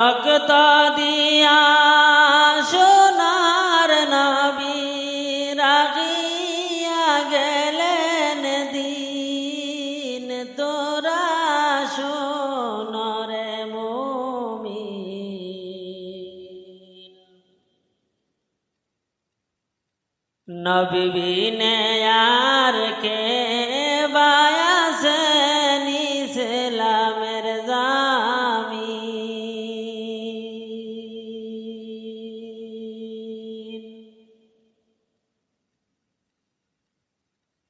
রক্ত দিয়া সোনার নবী রাখিয়া গেলেন দিন তোরা সোনরে মুমিন নবী বিনে আর কে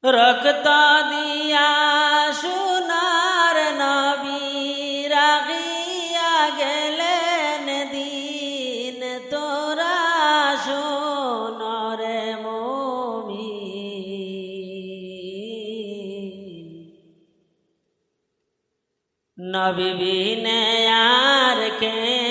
রক্ত দিয়া সোনার নবী রাখিয়া গেলেন দিন তোরা সোনরে মুমিন। নবী বিনে আর কে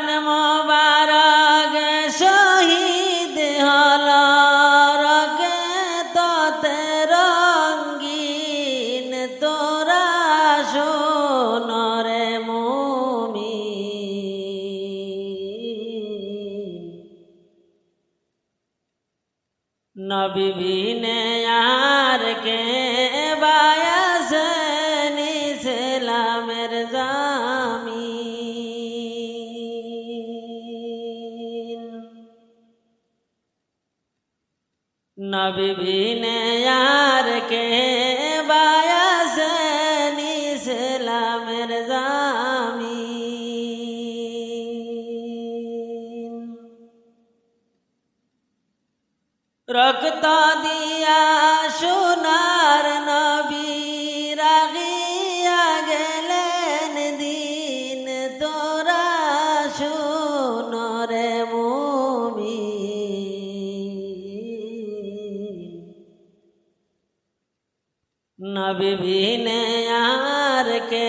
দান মোবারক শহীদ হল রকে রঙ্গিন তোরা সোনরে মুমিন। নবী নবী বিনে আর কে বায়াসেন ইসলামের রক্ত দিয়া নবী বিনে আর কে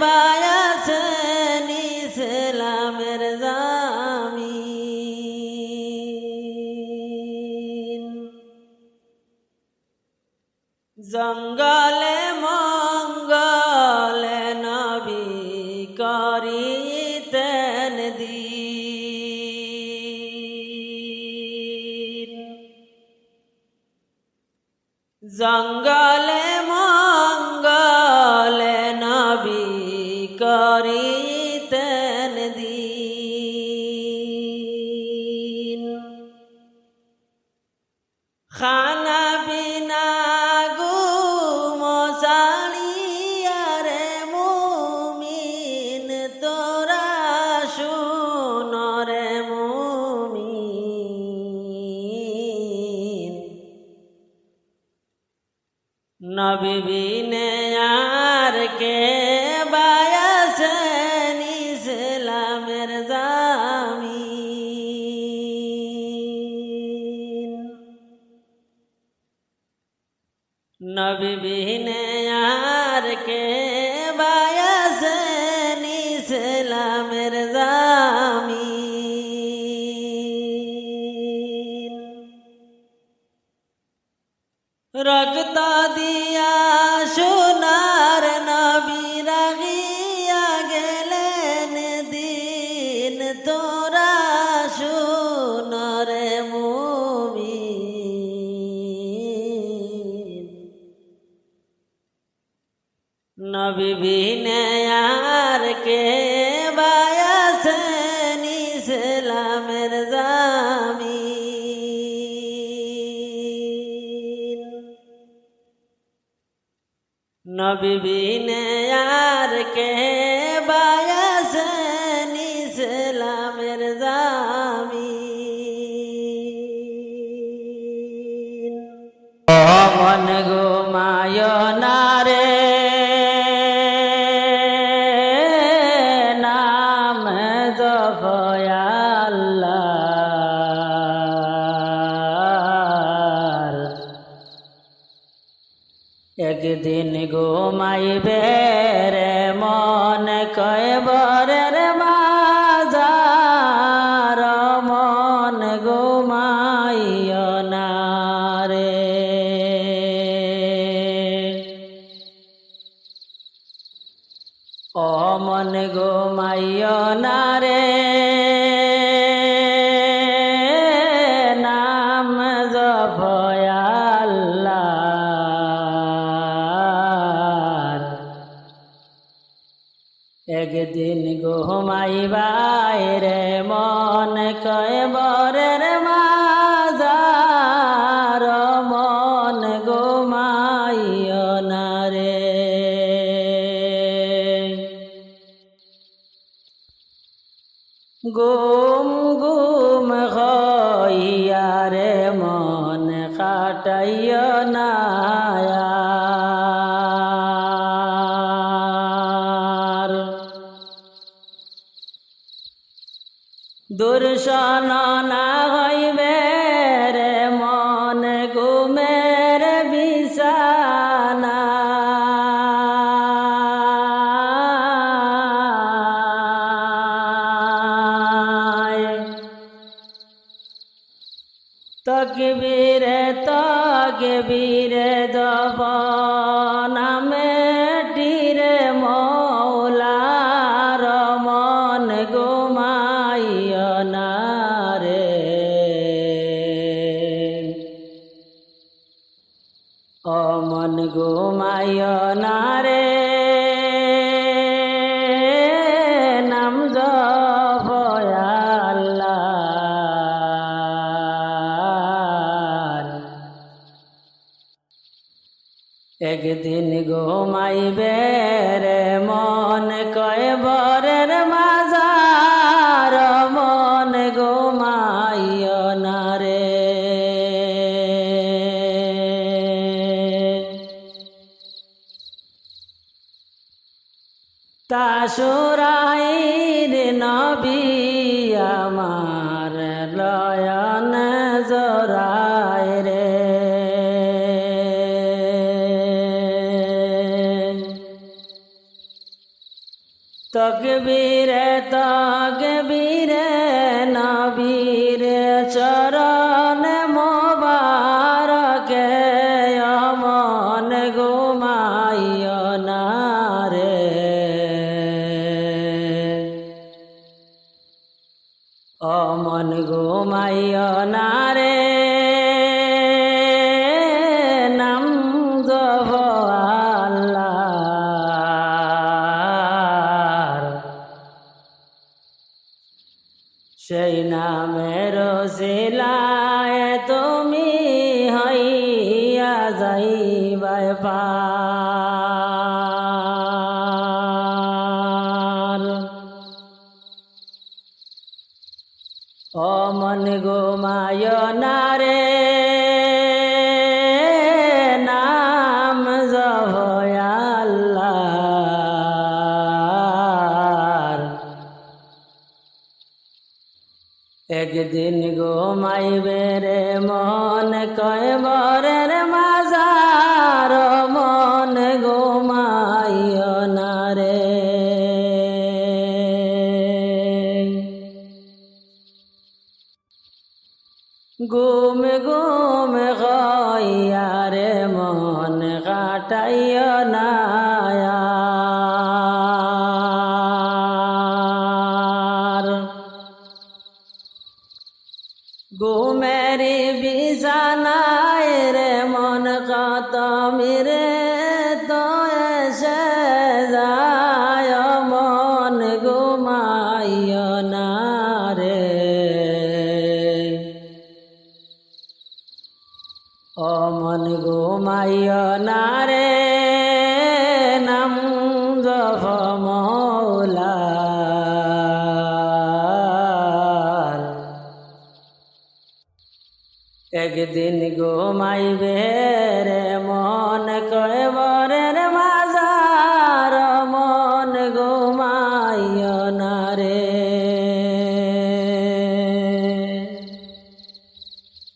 বায়াসেন ইসলামের জামিন? জঙ্গলে মঙ্গলে নবী করিতেন দিন। জঙ্গলে নবী বিনে আর কে বায়াসেন ইসলামের জামিন। নবী রক্ত দিয়া সোনার নবী রাগিয়া গেলেন দিন তোরা সোনরে মুমিন। নবী বিনে আর কে নবী একদিন ঘুমাইবে রে মন কয়বরের বাজার মন ঘুমাইও না রে। ও মন ঘুমাইও না একদিন ঘুমাইবাই রে মন কয় বরের মাজার, মন ঘুমাইও না রে। গুম গুম হইয়া রে মন কাটাইও তকবীরে দব একদিন ঘুমাইবে রে মন কয় বরের মাজার মন ঘুমাইও না রে। তাসুরাইর তকবীরে তকবীরে নবীরে চরণ নামের শিলায় তুমি হইয়া যাইবাই বাইপা ও মন গোমায় না রে একদিন গোমাইবে রে মন কয় বরের মাজার, মন গোমাইও না রে গুম গইয়া রে মন কাটাইও না। একদিন ঘুমাইবে রে মন কয় বরের মা